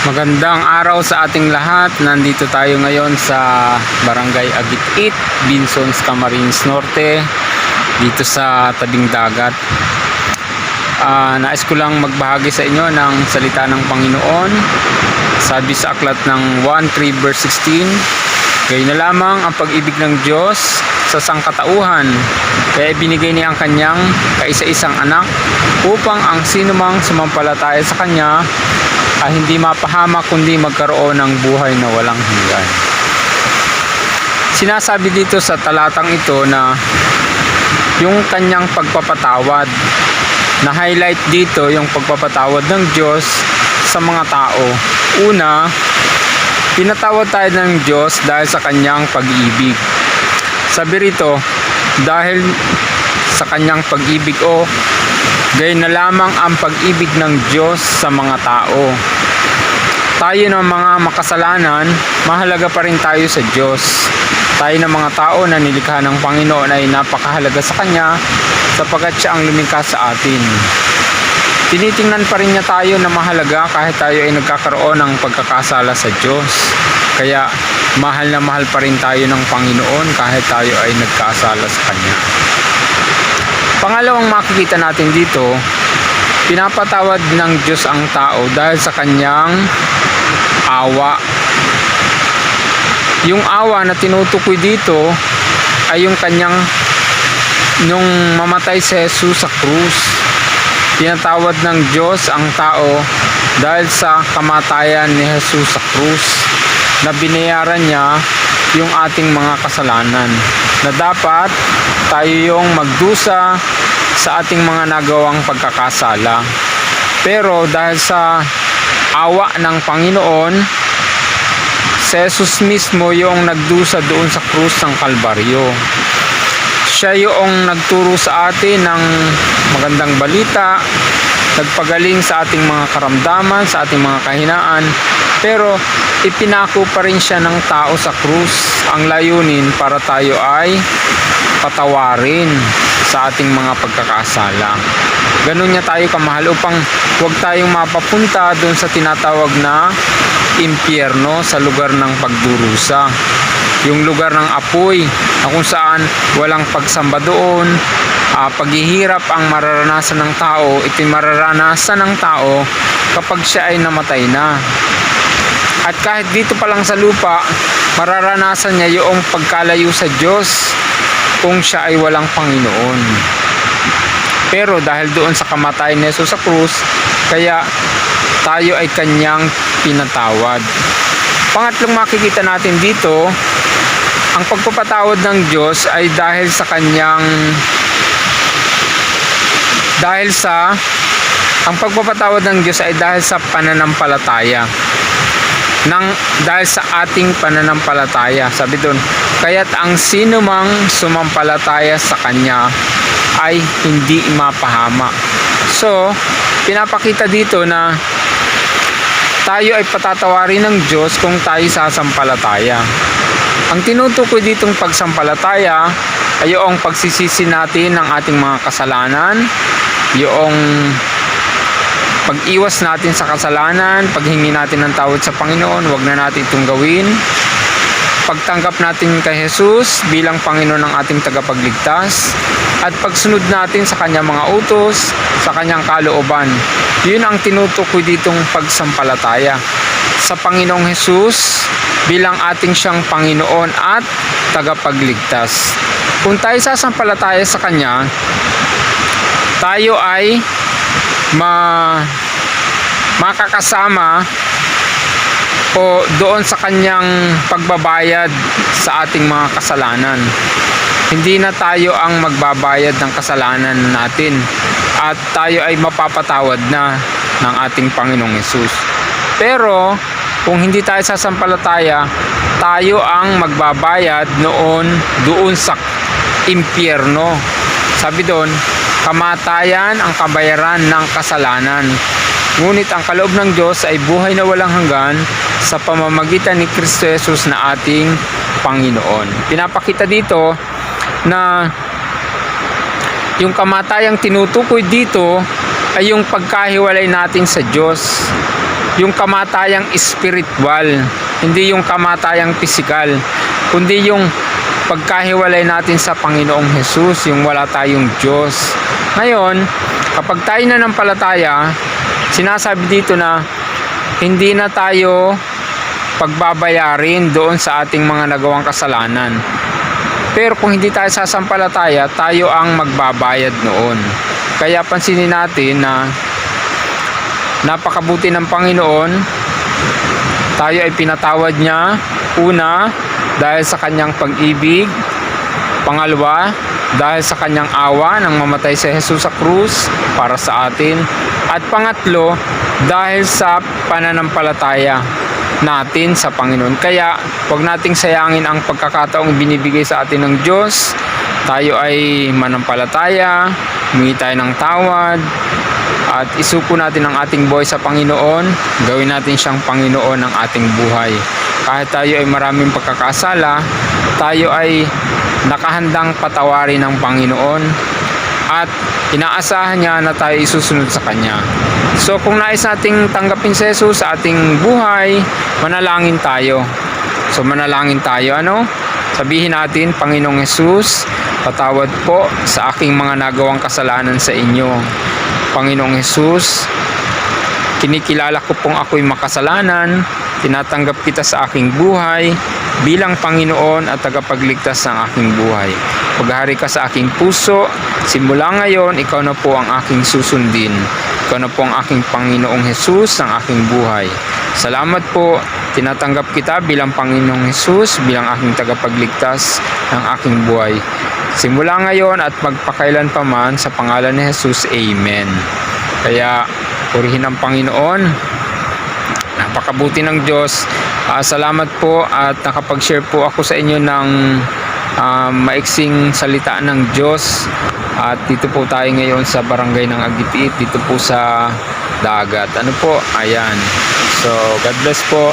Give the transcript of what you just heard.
Magandang araw sa ating lahat. Nandito tayo ngayon sa Barangay Agitit, Binsons, Camarines Norte, dito sa tabing dagat. Ah, nais ko lang magbahagi sa inyo ng salita ng Panginoon. Sabi sa aklat ng 1.3 verse 16, Gayun na lamang ang pag-ibig ng Diyos sa sangkatauhan, kaya binigay niya ang kanyang kaisa-isang anak upang ang sinumang sumampalataya sa kanya ay hindi mapahamak kundi magkaroon ng buhay na walang hanggan. Sinasabi dito sa talatang ito na yung kanyang pagpapatawad na highlight dito yung pagpapatawad ng Diyos sa mga tao. Una, pinatawad tayo ng Diyos dahil sa kanyang pag-ibig. Sabi rito, dahil sa kanyang pag-ibig o gayon na lamang ang pag-ibig ng Diyos sa mga tao. Tayo ng mga makasalanan, mahalaga pa rin tayo sa Diyos. Tayo ng mga tao na nilikha ng Panginoon ay napakahalaga sa Kanya sapagkat siya ang lumikha sa atin. Tinitingnan pa rin niya tayo na mahalaga kahit tayo ay nagkakaroon ng pagkakasala sa Diyos. Kaya mahal na mahal pa rin tayo ng Panginoon kahit tayo ay nagkasala sa Kanya. Pangalawang makikita natin dito, pinapatawad ng Diyos ang tao dahil sa Kanyang awa. Yung awa na tinutukoy dito ay yung Kanyang nung mamatay si Jesus sa krus pinatawad ng Diyos ang tao dahil sa kamatayan ni Jesus sa krus na binayaran niya yung ating mga kasalanan na dapat tayo yung magdusa sa ating mga nagawang pagkakasala pero dahil sa awa ng Panginoon si Jesus mismo yung nagdusa doon sa krus ng Kalbaryo siya yung nagturo sa atin ng magandang balita, nagpagaling sa ating mga karamdaman, sa ating mga kahinaan, pero ipinako pa rin siya ng tao sa krus. Ang layunin para tayo ay patawarin sa ating mga pagkakasala. Ganun niya tayo kamahal upang huwag tayong mapapunta doon sa tinatawag na impyerno sa lugar ng pagdurusa. Yung lugar ng apoy na kung saan walang pagsamba doon uh, paghihirap ang mararanasan ng tao ito mararanasan ng tao kapag siya ay namatay na. At kahit dito pa lang sa lupa mararanasan niya yung pagkalayo sa Diyos kung siya ay walang Panginoon. Pero dahil doon sa kamatayan ni Jesus sa krus kaya tayo ay kanyang pinatawad. Pangatlong makikita natin dito ang pagpapatawad ng Diyos ay dahil sa kanyang dahil sa ang pagpapatawad ng Diyos ay dahil sa pananampalataya. Ng dahil sa ating pananampalataya. Sabi doon kaya't ang sino mang sumampalataya sa kanya ay hindi mapahama so pinapakita dito na tayo ay patatawarin ng Diyos kung tayo sasampalataya ang tinutukoy ditong pagsampalataya ay yung pagsisisi natin ng ating mga kasalanan, yung pag-iwas natin sa kasalanan, paghingi natin ng tawad sa Panginoon, wag na natin itong gawin. Pagtanggap natin kay Jesus bilang Panginoon ng ating tagapagligtas at pagsunod natin sa kanyang mga utos, sa kanyang kalooban. Yun ang tinutukoy ditong pagsampalataya sa Panginoong Jesus bilang ating siyang Panginoon at tagapagligtas. Kung tayo sasampalataya sa Kanya, tayo ay ma makakasama o doon sa kanyang pagbabayad sa ating mga kasalanan. Hindi na tayo ang magbabayad ng kasalanan natin at tayo ay mapapatawad na ng ating Panginoong Yesus. Pero kung hindi tayo sasampalataya, tayo ang magbabayad noon doon sa impyerno. Sabi doon, kamatayan ang kabayaran ng kasalanan. Ngunit ang kaloob ng Diyos ay buhay na walang hanggan sa pamamagitan ni Kristo Jesus na ating Panginoon. Pinapakita dito na yung kamatayang tinutukoy dito ay yung pagkahiwalay natin sa Diyos yung kamatayang spiritual, hindi yung kamatayang pisikal, kundi yung pagkahiwalay natin sa Panginoong Hesus, yung wala tayong Diyos. Ngayon, kapag tayo na ng palataya, sinasabi dito na hindi na tayo pagbabayarin doon sa ating mga nagawang kasalanan. Pero kung hindi tayo sasampalataya, tayo ang magbabayad noon. Kaya pansinin natin na napakabuti ng Panginoon. Tayo ay pinatawad niya. Una, dahil sa kanyang pag-ibig. Pangalawa, dahil sa kanyang awa nang mamatay si Jesus sa krus para sa atin. At pangatlo, dahil sa pananampalataya natin sa Panginoon. Kaya, huwag nating sayangin ang pagkakataong binibigay sa atin ng Diyos. Tayo ay manampalataya, humingi tayo ng tawad, at isuko natin ang ating buhay sa Panginoon, gawin natin siyang Panginoon ng ating buhay. Kahit tayo ay maraming pagkakasala, tayo ay nakahandang patawarin ng Panginoon at inaasahan niya na tayo isusunod sa Kanya. So kung nais nating tanggapin si Jesus sa ating buhay, manalangin tayo. So manalangin tayo, ano? Sabihin natin, Panginoong Jesus, patawad po sa aking mga nagawang kasalanan sa inyo. Panginoong Jesus, kinikilala ko pong ako'y makasalanan, tinatanggap kita sa aking buhay bilang Panginoon at tagapagligtas ng aking buhay. Paghari ka sa aking puso, simula ngayon, ikaw na po ang aking susundin. Ikaw na po ang aking Panginoong Jesus ng aking buhay. Salamat po, tinatanggap kita bilang Panginoong Jesus, bilang aking tagapagligtas ng aking buhay. Simula ngayon at magpakailan pa man sa pangalan ni Jesus, Amen. Kaya, purihin ang Panginoon. Napakabuti ng Diyos. Ah, salamat po at nakapag-share po ako sa inyo ng ah, maiksing salita ng Diyos. At dito po tayo ngayon sa barangay ng Agitiit, dito po sa dagat. Ano po? Ayan. So, God bless po.